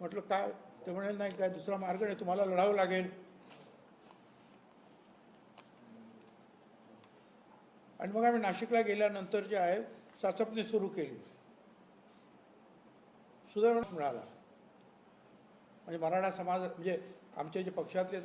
म्हटलं काय? ते म्हणाले नाही काय दुसरा मार्ग नाही तुम्हाला लढावं लागेल. आणि मग आम्ही नाशिकला गेल्यानंतर जे आहे चाचपणी सुरू केली. सुधारणा मिळाला. म्हणजे मराठा समाज म्हणजे आमचे जे पक्षातले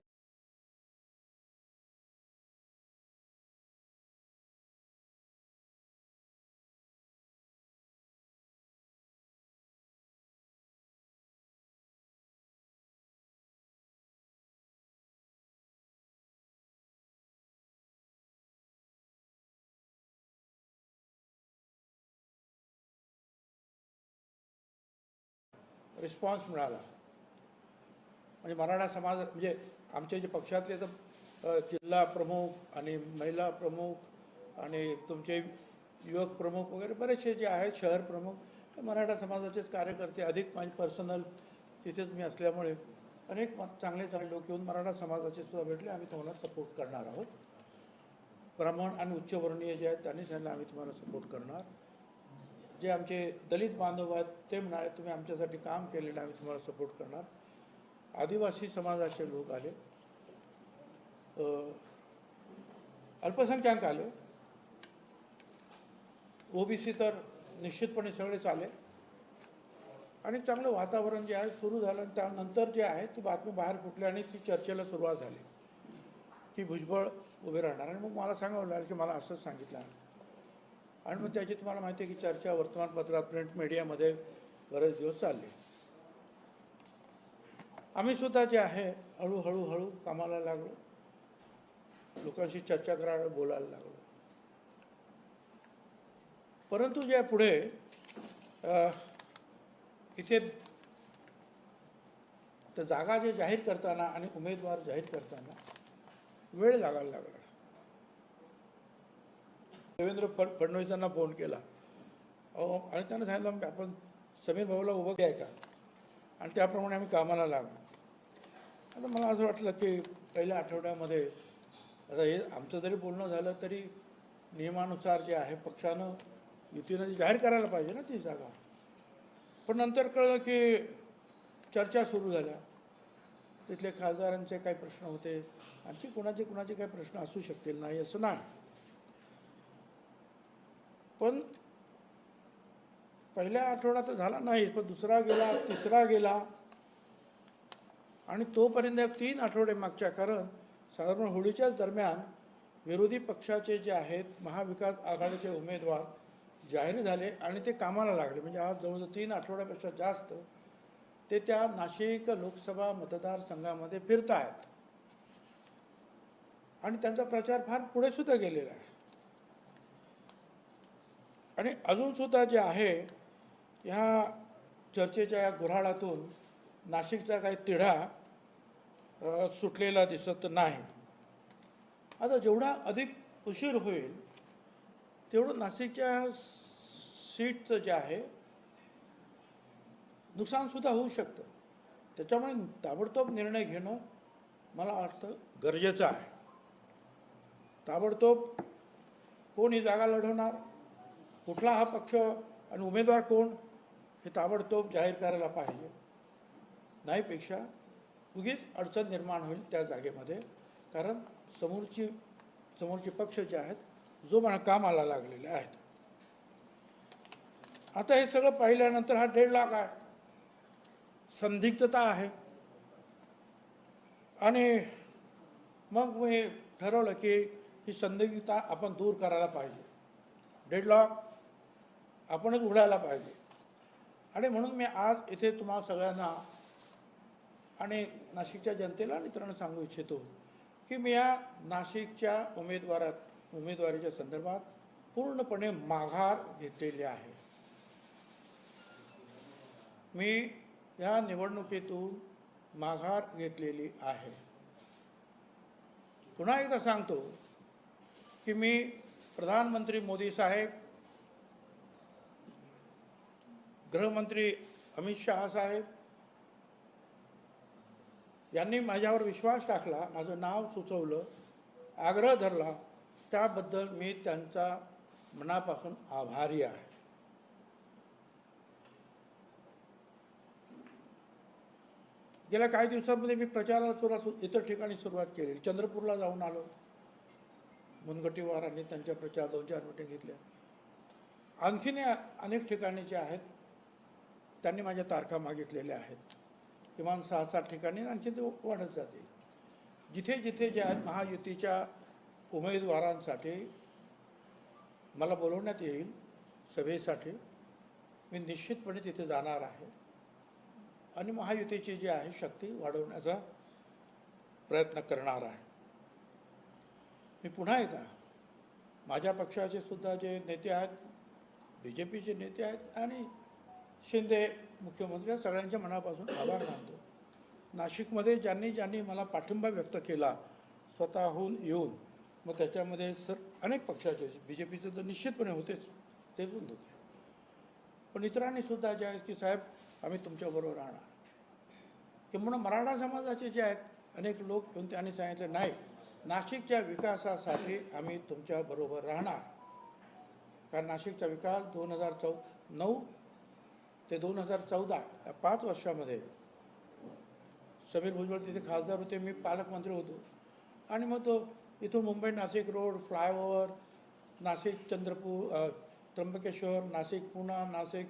रिस्पॉन्स मिळाला. म्हणजे मराठा समाज म्हणजे आमचे जे पक्षातले तर जिल्हा प्रमुख आणि महिला प्रमुख आणि तुमचे युवक प्रमुख वगैरे बरेचसे जे आहेत शहर प्रमुख हे मराठा समाजाचेच कार्यकर्ते अधिक माझे पर्सनल तिथेच मी असल्यामुळे अनेक चांगले चांगले लोक येऊन मराठा समाजाचे सुद्धा भेटले. आम्ही तुम्हाला सपोर्ट करणार आहोत. ब्राह्मण आणि उच्चवर्णीय जे आहेत त्यांनी सांगितलं आम्ही तुम्हाला सपोर्ट करणार. जे आमचे दलित बांधव आहेत ते म्हणाले तुम्ही आमच्यासाठी काम केलेलं आम्ही तुम्हाला सपोर्ट करणार. आदिवासी समाजाचे लोक आले. अल्पसंख्याक आले. ओबीसी तर निश्चितपणे सगळेच आले. आणि चांगलं वातावरण जे आहे सुरू झालं आणि त्यानंतर जे आहे ती बातमी बाहेर फुटली आणि ती चर्चेला सुरुवात झाली. की भुजबळ उभे राहणार. आणि मग मला सांगावं लागेल की मला असंच सांगितलं आहे. आणि मग त्याची तुम्हाला माहिती आहे की चर्चा वर्तमानपत्रात प्रिंट मीडियामध्ये बरेच दिवस चालले. आम्ही सुद्धा जे आहे हळूहळू हळू कामाला लागलो. लोकांशी चर्चा करायला बोलायला लागलो. परंतु जे पुढे इथे तर जागा जे जाहीर करताना आणि उमेदवार जाहीर करताना वेळ लागायला लागला. देवेंद्र फड फडणवीसांना फोन केला. अहो आणि त्यांना सांगितलं आपण समीर भाऊला उभं घ्याय का? आणि त्याप्रमाणे आम्ही कामाला लागलो. आता मला असं वाटलं की पहिल्या आठवड्यामध्ये आता हे आमचं जरी बोलणं झालं तरी नियमानुसार जे आहे पक्षानं युतीनं जाहीर करायला पाहिजे ना ती जागा. पण नंतर कळलं की चर्चा सुरू झाल्या. तिथले खासदारांचे काही प्रश्न होते. आणखी कुणाचे कुणाचे काही प्रश्न असू शकतील नाही असं नाही. पण पहिल्या आठवडा तर झाला नाही पण दुसरा गेला तिसरा गेला. आणि तोपर्यंत तीन आठवडे मागच्या कारण साधारण होळीच्याच दरम्यान विरोधी पक्षाचे जे आहेत महाविकास आघाडीचे उमेदवार जाहीर झाले आणि ते कामाला लागले. म्हणजे आज जवळजवळ तीन आठवड्यापेक्षा जास्त ते त्या नाशिक लोकसभा मतदारसंघामध्ये फिरत आहेत आणि त्यांचा प्रचार फार पुढे सुद्धा गेलेला आहे. आणि अजूनसुद्धा जे आहे ह्या चर्चेच्या या गुऱ्हाळातून नाशिकचा काही तिढा सुटलेला दिसत नाही. आता जेवढा अधिक उशीर होईल तेवढं नाशिकच्या सीटचं जे आहे नुकसानसुद्धा होऊ शकतं. त्याच्यामुळे ताबडतोब निर्णय घेणं मला वाटतं गरजेचं आहे. ताबडतोब कोणी जागा लढवणार? कुठला हा पक्ष आणि उमेदवार कोण हे ताबडतोब जाहीर करायला पाहिजे. नाहीपेक्षा उगीच अडचण निर्माण होईल त्या जागेमध्ये. कारण समोरची समोरचे पक्ष जे आहेत जो म्हणा कामाला लागलेले आहेत. आता हे सगळं पाहिल्यानंतर हा दीड लाख आहे. संदिग्धता आहे. आणि मग मी ठरवलं की ही संदिग्धता आपण दूर करायला पाहिजे. डेडलॉक आपणच उघडायला पाहिजे. आणि म्हणून मी आज इथे तुम्हा सगळ्यांना आणि नाशिकच्या जनतेला आणि सांगू इच्छितो की मी या नाशिकच्या उमेदवारात उमेदवारीच्या संदर्भात पूर्णपणे माघार घेतलेली आहे. मी या निवडणुकीतून माघार घेतलेली आहे. पुन्हा एकदा सांगतो की मी प्रधानमंत्री मोदी साहेब गृहमंत्री अमित शहा साहेब यांनी माझ्यावर विश्वास टाकला माझं नाव सुचवलं आग्रह धरला. त्याबद्दल मी त्यांचा मनापासून आभारी आहे. गेल्या काही दिवसांमध्ये मी प्रचाराला सुरुवात इतर ठिकाणी सुरुवात केली. चंद्रपूरला जाऊन आलो. मुनगटीवारांनी त्यांच्या प्रचार दोन चार मिटिंग घेतल्या. आणखीन अनेक ठिकाणी जे आहेत त्यांनी माझ्या तारखा मागितलेल्या आहेत. किमान सहा सात ठिकाणी आणखी ते वाढत जातील जिथे जिथे जे आहेत महायुतीच्या उमेदवारांसाठी मला बोलवण्यात येईल सभेसाठी मी निश्चितपणे तिथे जाणार आहे. आणि महायुतीची जी आहे शक्ती वाढवण्याचा प्रयत्न करणार आहे. मी पुन्हा एकदा माझ्या पक्षाचे सुद्धा जे नेते आहेत बी जे पीचे नेते आहेत आणि शिंदे मुख्यमंत्री या सगळ्यांच्या मनापासून आभार मानतो. नाशिकमध्ये ज्यांनी ज्यांनी मला पाठिंबा व्यक्त केला स्वतःहून येऊन मग त्याच्यामध्ये सर अनेक पक्षाचे बी जे पीचे तर निश्चितपणे होतेच ते पण होते. पण इतरांनी सुद्धा जे आहेत की साहेब आम्ही तुमच्याबरोबर राहणार. किंवा मराठा समाजाचे जे आहेत अनेक लोक येऊन त्यांनी सांगितले नाही नाशिकच्या विकासासाठी आम्ही तुमच्याबरोबर राहणार. कारण नाशिकचा विकास दोन हजार चौ नऊ ते दोन हजार चौदा या पाच वर्षामध्ये समीर भुजबळ तिथे खासदार होते मी पालकमंत्री होतो. आणि मग तो इथून Mumbai Nashik road flyover Nashik Chandrapur Trimbakeshwar Nashik Poona Nashik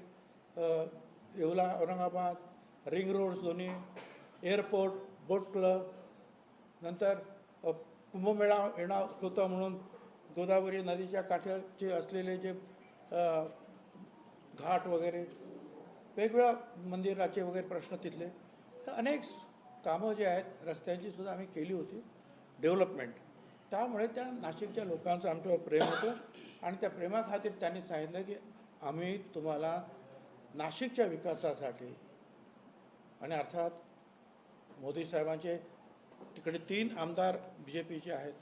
Yeola Aurangabad ring roads दोन्ही एअरपोर्ट बोट क्लब नंतर कुंभमेळा येणार होता म्हणून गोदावरी नदीच्या काठाचे असलेले जे घाट वगैरे वेगवेगळ्या मंदिराचे वगैरे प्रश्न तिथले. तर अनेक कामं जे आहेत रस्त्यांची सुद्धा आम्ही केली होती डेव्हलपमेंट. त्यामुळे त्या नाशिकच्या लोकांचं आमच्यावर प्रेम होतं आणि त्या प्रेमाखातीर त्यांनी सांगितलं की आम्ही तुम्हाला नाशिकच्या विकासासाठी आणि अर्थात मोदी साहेबांचे तिकडे तीन आमदार बी जे पीचे आहेत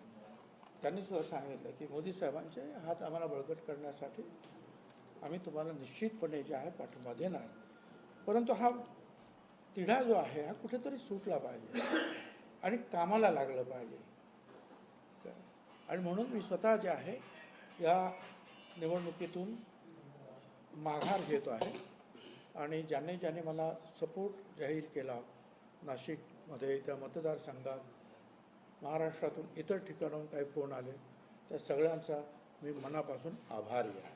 त्यांनी सुद्धा सांगितलं की मोदी साहेबांचे हात आम्हाला बळकट करण्यासाठी आम्ही तुम्हाला निश्चितपणे जे आहे पाठिंबा देणार. परंतु हा तिढा जो आहे हा कुठेतरी सुटला पाहिजे. आणि कामाला लागलं पाहिजे. आणि म्हणून मी स्वतः जे आहे या निवडणुकीतून माघार घेतो आहे. आणि ज्याने ज्याने मला सपोर्ट जाहीर केला नाशिकमध्ये त्या मतदारसंघात महाराष्ट्रातून इतर ठिकाणाहून काही फोन आले त्या सगळ्यांचा मी मनापासून आभारी आहे